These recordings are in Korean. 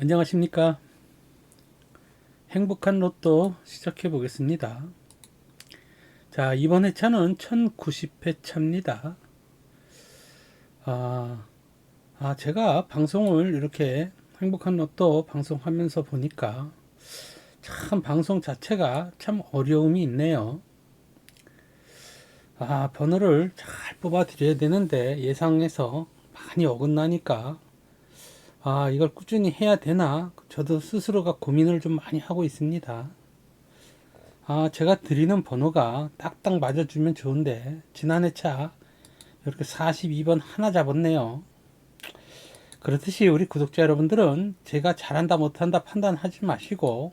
안녕하십니까? 행복한 로또 시작해 보겠습니다. 자 이번 회차는 1090회차입니다. 아, 아 제가 방송을 이렇게 행복한 로또 방송하면서 보니까 참 방송 자체가 참 어려움이 있네요. 아 번호를 잘 뽑아 드려야 되는데 예상에서 많이 어긋나니까 아, 이걸 꾸준히 해야 되나? 저도 스스로가 고민을 좀 많이 하고 있습니다. 아, 제가 드리는 번호가 딱딱 맞아주면 좋은데, 지난 해 차 이렇게 42번 하나 잡았네요. 그렇듯이 우리 구독자 여러분들은 제가 잘한다 못한다 판단하지 마시고,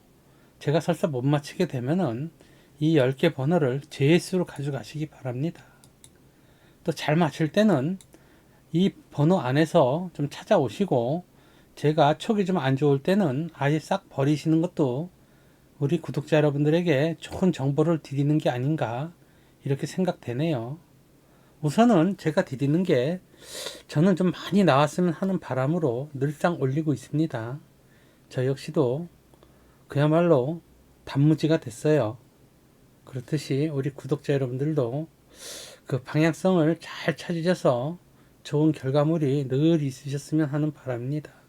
제가 설사 못 맞히게 되면은 이 10개 번호를 제수로 가져가시기 바랍니다. 또 잘 맞힐 때는 이 번호 안에서 좀 찾아오시고, 제가 촉이 좀 안 좋을 때는 아예 싹 버리시는 것도 우리 구독자 여러분들에게 좋은 정보를 드리는 게 아닌가 이렇게 생각되네요. 우선은 제가 드리는 게 저는 좀 많이 나왔으면 하는 바람으로 늘상 올리고 있습니다. 저 역시도 그야말로 단무지가 됐어요. 그렇듯이 우리 구독자 여러분들도 그 방향성을 잘 찾으셔서 좋은 결과물이 늘 있으셨으면 하는 바람입니다.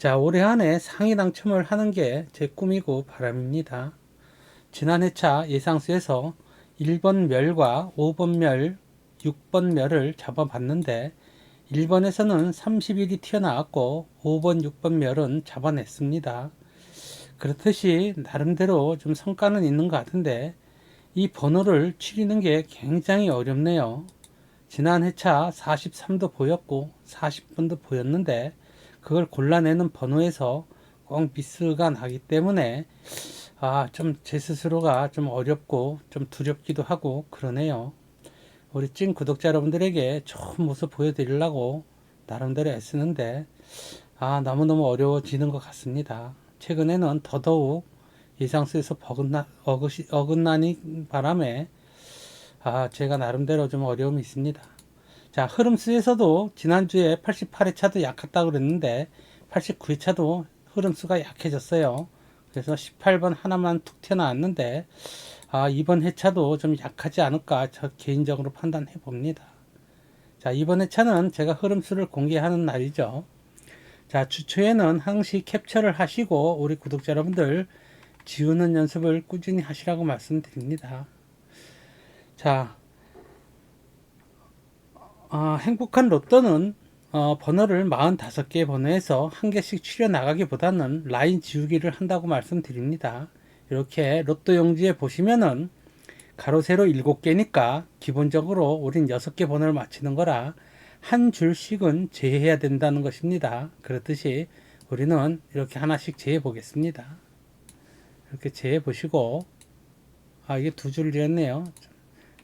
자, 올해 안에 상위 당첨을 하는 게 제 꿈이고 바람입니다. 지난 해차 예상수에서 1번 멸과 5번 멸, 6번 멸을 잡아봤는데 1번에서는 30일이 튀어나왔고 5번, 6번 멸은 잡아냈습니다. 그렇듯이 나름대로 좀 성과는 있는 것 같은데 이 번호를 추리는 게 굉장히 어렵네요. 지난 해차 43도 보였고 40번도 보였는데 그걸 골라내는 번호에서 꼭 미스가 나기 때문에 아, 좀 제 스스로가 좀 어렵고 좀 두렵기도 하고 그러네요. 우리 찐 구독자 여러분들에게 좋은 모습 보여드리려고 나름대로 애쓰는데 아, 너무너무 어려워지는 것 같습니다. 최근에는 더더욱 예상수에서 어긋나, 어긋이, 어긋나니 바람에 아, 제가 나름대로 좀 어려움이 있습니다. 자, 흐름수에서도 지난주에 88회 차도 약했다 그랬는데 89회 차도 흐름수가 약해졌어요. 그래서 18번 하나만 툭 튀어나왔는데 아, 이번 회차도 좀 약하지 않을까 저 개인적으로 판단해 봅니다. 자, 이번 회차는 제가 흐름수를 공개하는 날이죠. 자, 주초에는 항시 캡처를 하시고 우리 구독자 여러분들 지우는 연습을 꾸준히 하시라고 말씀드립니다. 자, 어, 행복한 로또는 어, 번호를 45개의 번호에서 한 개씩 추려 나가기보다는 라인 지우기를 한다고 말씀드립니다. 이렇게 로또 용지에 보시면은 가로 세로 7개니까 기본적으로 우린 6개 번호를 맞히는 거라 한 줄씩은 제해야 된다는 것입니다. 그렇듯이 우리는 이렇게 하나씩 제해 보겠습니다. 이렇게 제해 보시고 아 이게 두 줄이었네요.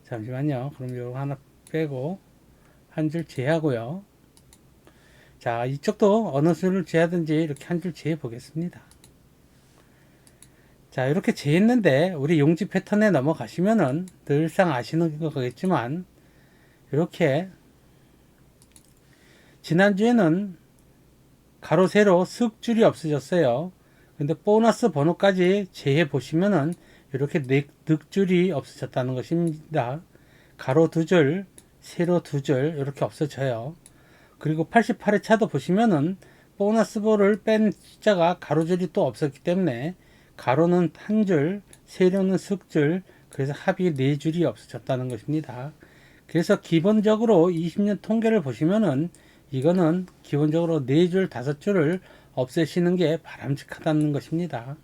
잠시만요. 그럼 이거 하나 빼고 한 줄 제하고요. 자, 이쪽도 어느 수를 제하든지 이렇게 한 줄 제해 보겠습니다. 자, 이렇게 제했는데 우리 용지 패턴에 넘어가시면은 늘상 아시는 거겠지만 이렇게 지난주에는 가로 세로 쓱 줄이 없어졌어요. 근데 보너스 번호까지 제해 보시면은 이렇게 늑줄이 없어졌다는 것입니다. 가로 두 줄, 세로 두 줄 이렇게 없어져요. 그리고 88회 차도 보시면은 보너스 볼을 뺀 숫자가 가로줄이 또 없었기 때문에 가로는 한 줄, 세로는 슥줄, 그래서 합이 네 줄이 없어졌다는 것입니다. 그래서 기본적으로 20년 통계를 보시면은 이거는 기본적으로 네 줄, 다섯 줄을 없애시는 게 바람직하다는 것입니다.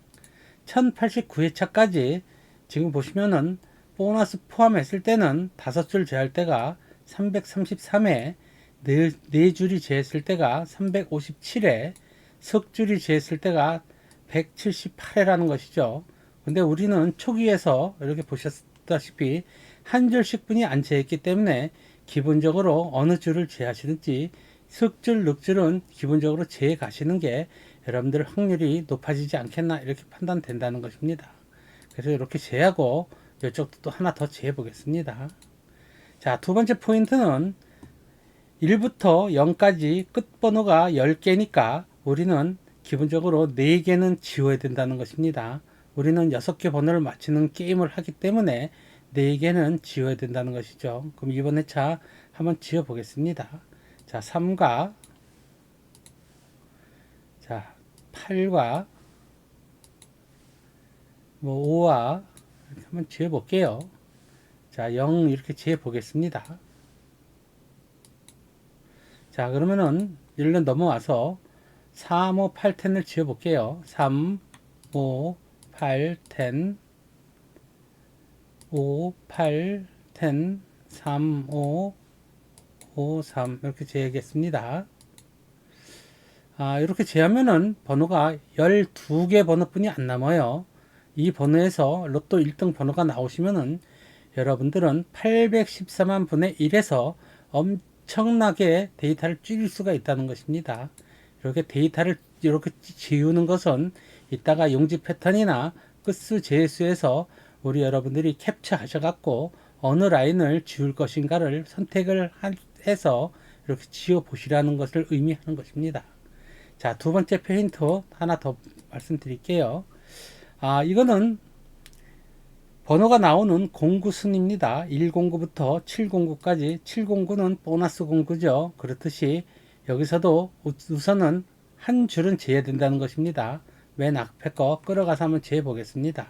1089회차까지 지금 보시면은 보너스 포함했을 때는 다섯 줄 제할 때가 333회, 네, 네 줄이 재했을 때가 357회, 석 줄이 재했을 때가 178회라는 것이죠. 근데 우리는 초기에서 이렇게 보셨다시피 한 줄씩뿐이 안 재했기 때문에 기본적으로 어느 줄을 재하시든지 석줄, 넉줄은 기본적으로 재해 가시는 게 여러분들 확률이 높아지지 않겠나 이렇게 판단된다는 것입니다. 그래서 이렇게 재하고 이쪽도 또 하나 더 재해 보겠습니다. 자, 두 번째 포인트는 1부터 0까지 끝번호가 10개니까 우리는 기본적으로 4개는 지워야 된다는 것입니다. 우리는 6개 번호를 맞추는 게임을 하기 때문에 4개는 지워야 된다는 것이죠. 그럼 이번 회차 한번 지워 보겠습니다. 자, 3과 자, 8과 뭐 5와 이렇게 한번 지워 볼게요. 자, 0 이렇게 지워 보겠습니다. 자, 그러면은 일로 넘어와서 3, 5, 8, 10을 지워 볼게요. 3, 5, 8, 10, 5, 8, 10, 3, 5, 5, 3 이렇게 재야겠습니다. 아, 이렇게 재하면은 번호가 12개 번호뿐이 안 남아요. 이 번호에서 로또 1등 번호가 나오시면은 여러분들은 814만 분의 1에서 엄청나게 데이터를 줄일 수가 있다는 것입니다. 이렇게 데이터를 이렇게 지우는 것은 이따가 용지 패턴이나 끝수 재수에서 우리 여러분들이 캡처 하셔갖고 어느 라인을 지울 것인가를 선택을 해서 이렇게 지워 보시라는 것을 의미하는 것입니다. 자, 두 번째 페인트 하나 더 말씀드릴게요. 아, 이거는 번호가 나오는 공구 순입니다. 109부터 709까지 709는 보너스 공구죠. 그렇듯이 여기서도 우선은 한 줄은 재야 된다는 것입니다. 맨 앞에 거 끌어가서 한번 재해 보겠습니다.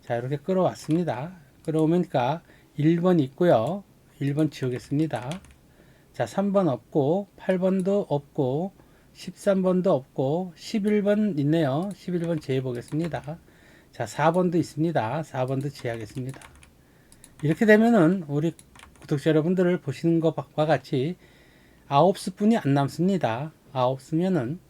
자 이렇게 끌어왔습니다. 끌어오니까 1번 있고요. 1번 지우겠습니다. 자 3번 없고 8번도 없고 13번도 없고 11번 있네요. 11번 재해 보겠습니다. 자 4번도 있습니다. 4번도 재하겠습니다. 이렇게 되면은 우리 구독자 여러분들을 보시는 것과 같이 아홉 수뿐이 안 남습니다. 아홉 수면은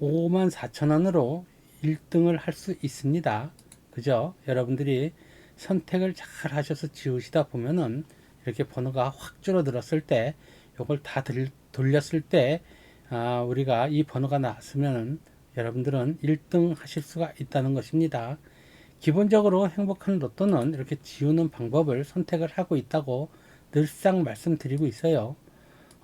5만 4천 원으로 1등을 할 수 있습니다. 그죠? 여러분들이 선택을 잘 하셔서 지우시다 보면은 이렇게 번호가 확 줄어들었을 때 이걸 다 들, 돌렸을 때 아, 우리가 이 번호가 나왔으면 여러분들은 1등 하실 수가 있다는 것입니다. 기본적으로 행복한 로또는 이렇게 지우는 방법을 선택을 하고 있다고 늘상 말씀드리고 있어요.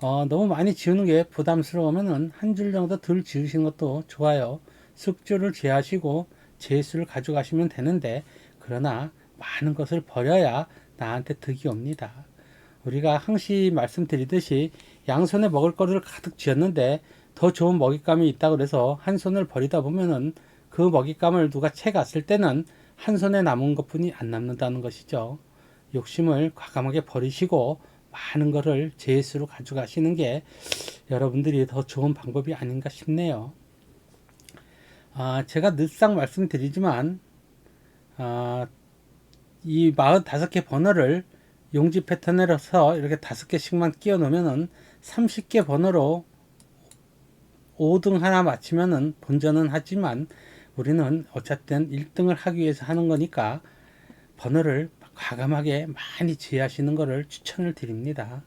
어, 너무 많이 지우는 게 부담스러우면은 한줄 정도 덜 지우시는 것도 좋아요. 숙주를 제하시고 제수를 가져가시면 되는데 그러나 많은 것을 버려야 나한테 득이 옵니다. 우리가 항시 말씀드리듯이 양손에 먹을 거를 가득 쥐었는데 더 좋은 먹잇감이 있다 그래서 한 손을 버리다 보면은 그 먹잇감을 누가 채 갔을 때는 한 손에 남은 것뿐이 안 남는다는 것이죠. 욕심을 과감하게 버리시고 많은 것을 제수로 가져가시는 게 여러분들이 더 좋은 방법이 아닌가 싶네요. 아, 제가 늘상 말씀드리지만 아, 이 45개 번호를 용지 패턴으로서 이렇게 5개씩만 끼워 놓으면은 30개 번호로 5등 하나 맞히면은 본전은 하지만 우리는 어쨌든 1등을 하기 위해서 하는 거니까 번호를 과감하게 많이 지하시는 것을 추천을 드립니다.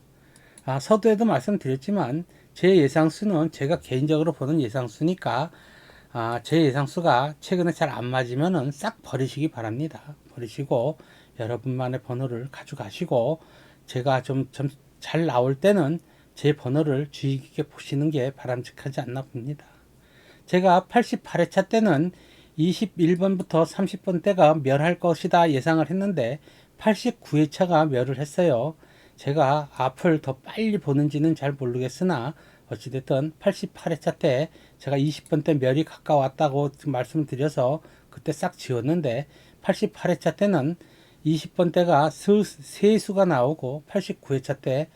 아, 서두에도 말씀드렸지만 제 예상수는 제가 개인적으로 보는 예상수니까 아, 제 예상수가 최근에 잘 안 맞으면은 싹 버리시기 바랍니다. 버리시고 여러분만의 번호를 가져가시고 제가 좀 잘 나올 때는 제 번호를 주의 깊게 보시는 게 바람직하지 않나 봅니다. 제가 88회차 때는 21번부터 30번 대가 멸할 것이다 예상을 했는데 89회차가 멸을 했어요. 제가 앞을 더 빨리 보는지는 잘 모르겠으나 어찌됐든 88회차 때 제가 20번 때 멸이 가까웠다고 말씀드려서 그때 싹 지웠는데 88회차 때는 20번 때가 세수가 나오고 89회차 때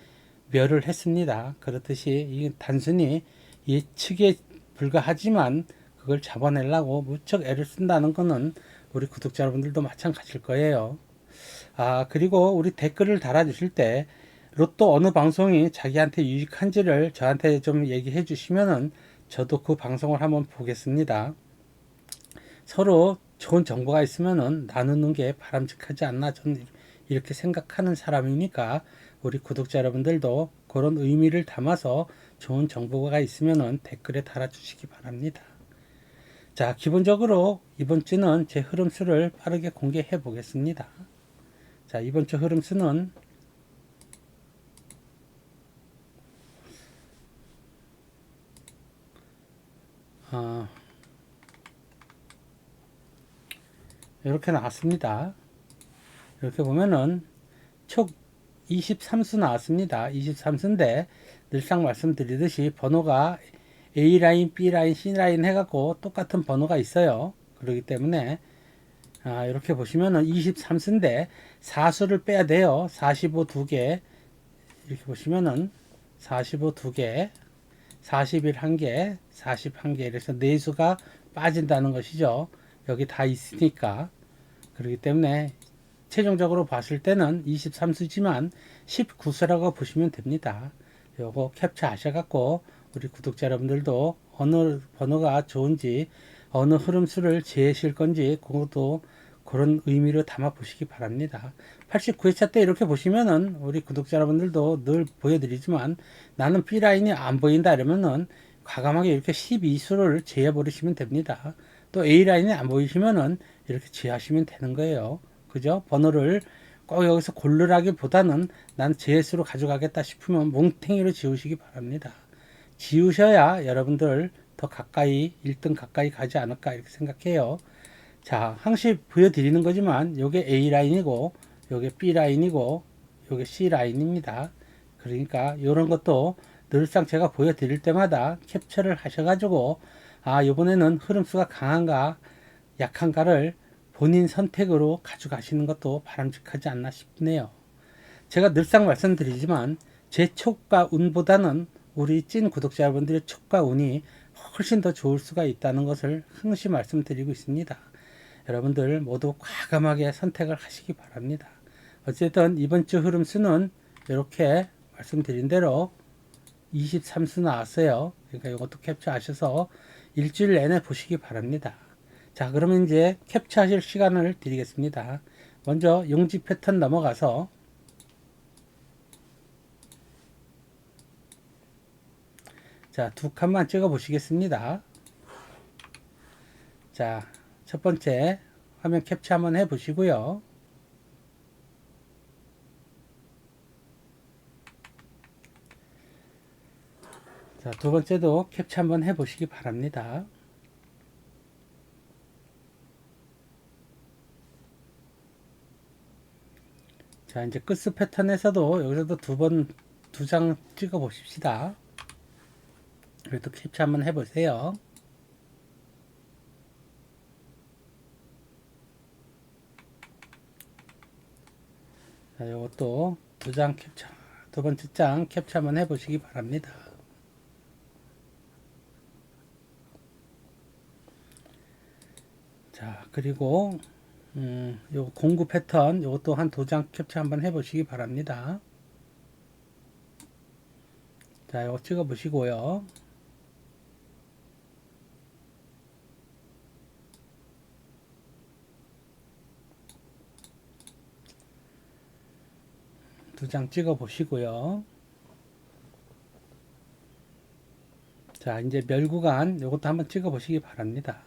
멸을 했습니다. 그렇듯이 이 단순히 예측에 불과하지만 그걸 잡아내려고 무척 애를 쓴다는 것은 우리 구독자 여러분들도 마찬가지일 거예요. 아, 그리고 우리 댓글을 달아주실 때 로또 어느 방송이 자기한테 유익한지를 저한테 좀 얘기해 주시면은 저도 그 방송을 한번 보겠습니다. 서로 좋은 정보가 있으면은 나누는 게 바람직하지 않나 저는 이렇게 생각하는 사람이니까 우리 구독자 여러분들도 그런 의미를 담아서 좋은 정보가 있으면은 댓글에 달아주시기 바랍니다. 자, 기본적으로 이번 주는 제 흐름수를 빠르게 공개해 보겠습니다. 자, 이번 주 흐름수는 어, 이렇게 나왔습니다. 이렇게 보면은 촉 23수 나왔습니다. 23수인데 늘상 말씀드리듯이 번호가 A라인, B라인, C라인 해갖고 똑같은 번호가 있어요. 그렇기 때문에 아, 이렇게 보시면은 23수인데 4수를 빼야 돼요. 45 2개 이렇게 보시면은 45 2개 41 1개 40 1개 이래서 4수가 빠진다는 것이죠. 여기 다 있으니까 그렇기 때문에 최종적으로 봤을 때는 23수지만 19수라고 보시면 됩니다. 요거 캡처 하셔갖고 우리 구독자 여러분들도 어느 번호가 좋은지 어느 흐름수를 재실 건지 그것도 그런 의미로 담아 보시기 바랍니다. 89회차 때 이렇게 보시면은 우리 구독자 여러분들도 늘 보여드리지만 나는 B라인이 안 보인다 이러면은 과감하게 이렇게 12수를 제해 버리시면 됩니다. 또 A라인이 안 보이시면은 이렇게 제하시면 되는 거예요. 그죠? 번호를 꼭 여기서 고르라기보다는 난 제수로 가져가겠다 싶으면 몽탱이로 지우시기 바랍니다. 지우셔야 여러분들 더 가까이 1등 가까이 가지 않을까 이렇게 생각해요. 자, 항시 보여드리는 거지만 요게 A 라인이고 요게 B 라인이고 요게 C 라인입니다. 그러니까 이런 것도 늘상 제가 보여드릴 때마다 캡처를 하셔가지고 아 이번에는 흐름수가 강한가 약한가를 본인 선택으로 가져가시는 것도 바람직하지 않나 싶네요. 제가 늘상 말씀드리지만 제 촉과 운보다는 우리 찐 구독자 여러분들의 촉과 운이 훨씬 더 좋을 수가 있다는 것을 항시 말씀드리고 있습니다. 여러분들 모두 과감하게 선택을 하시기 바랍니다. 어쨌든 이번 주 흐름수는 이렇게 말씀드린 대로 23수 나왔어요. 그러니까 이것도 캡처하셔서 일주일 내내 보시기 바랍니다. 자, 그러면 이제 캡처하실 시간을 드리겠습니다. 먼저 용지 패턴 넘어가서 자, 두 칸만 찍어 보시겠습니다. 자, 첫 번째 화면 캡처 한번 해 보시고요. 자, 두 번째도 캡처 한번 해 보시기 바랍니다. 자, 이제 끝스 패턴에서도 여기서도 두 번, 두 장 찍어 보십시다. 그래도 캡처 한번 해보세요. 자, 이것도 두 장 캡처, 두 번째 장 캡처 한번 해보시기 바랍니다. 자, 그리고 음, 요 공구 패턴 요것도 한 두 장 캡처 한번 해보시기 바랍니다. 자, 이거 찍어 보시고요. 두 장 찍어 보시고요. 자, 이제 멸구간 요것도 한번 찍어 보시기 바랍니다.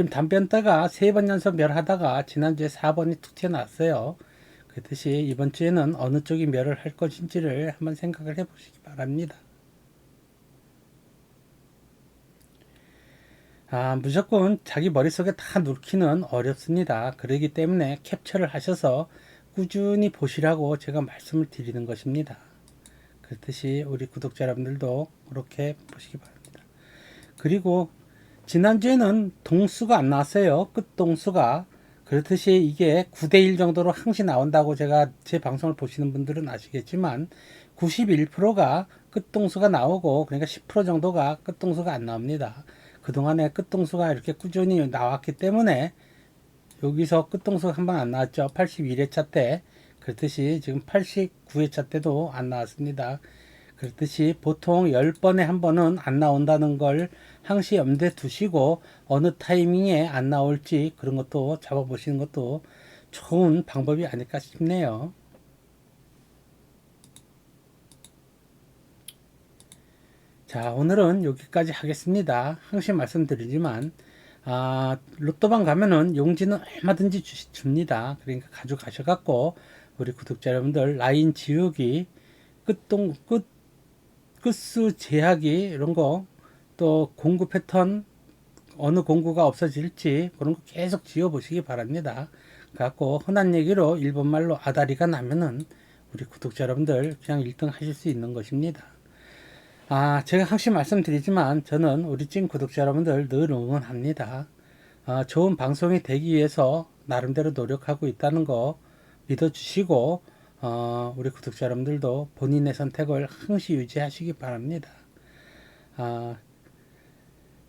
지금 단변따가 세 번 연속 멸하다가 지난주에 4번이 툭 튀어나왔어요. 그렇듯이 이번 주에는 어느 쪽이 멸을 할 것인지를 한번 생각을 해 보시기 바랍니다. 아, 무조건 자기 머릿속에 다 넣기는 어렵습니다. 그러기 때문에 캡처를 하셔서 꾸준히 보시라고 제가 말씀을 드리는 것입니다. 그렇듯이 우리 구독자 여러분들도 그렇게 보시기 바랍니다. 그리고 지난주에는 동수가 안 나왔어요. 끝동수가. 그렇듯이 이게 9대1 정도로 항시 나온다고 제가 제 방송을 보시는 분들은 아시겠지만 91%가 끝동수가 나오고 그러니까 10% 정도가 끝동수가 안 나옵니다. 그동안에 끝동수가 이렇게 꾸준히 나왔기 때문에 여기서 끝동수가 한 번 안 나왔죠. 81회차 때. 그렇듯이 지금 89회차 때도 안 나왔습니다. 그렇듯이 보통 10번에 한 번은 안 나온다는 걸 항시 염두에 두시고 어느 타이밍에 안 나올지 그런 것도 잡아보시는 것도 좋은 방법이 아닐까 싶네요. 자, 오늘은 여기까지 하겠습니다. 항시 말씀드리지만, 아, 로또방 가면은 용지는 얼마든지 주, 줍니다. 그러니까 가져가셔갖고, 우리 구독자 여러분들, 라인 지우기, 끝동, 끝, 끝수 제하기, 이런 거 또 공구 패턴 어느 공구가 없어질지 그런 거 계속 지어 보시기 바랍니다. 갖고 흔한 얘기로 일본말로 아다리가 나면은 우리 구독자 여러분들 그냥 1등 하실 수 있는 것입니다. 아, 제가 항상 말씀드리지만 저는 우리 찐 구독자 여러분들 늘 응원합니다. 아, 좋은 방송이 되기 위해서 나름대로 노력하고 있다는 거 믿어주시고 어, 우리 구독자 여러분들도 본인의 선택을 항시 유지하시기 바랍니다. 아,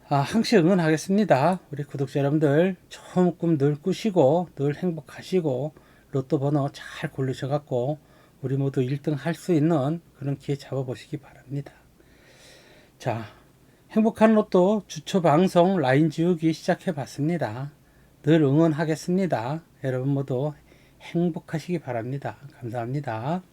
아, 항시 응원하겠습니다. 우리 구독자 여러분들 좋은 꿈 늘 꾸시고 늘 행복하시고 로또 번호 잘 고르셔갖고 우리 모두 1등 할 수 있는 그런 기회 잡아보시기 바랍니다. 자, 행복한 로또 주초 방송 라인 지우기 시작해 봤습니다. 늘 응원하겠습니다. 여러분 모두 행복하시기 바랍니다. 감사합니다.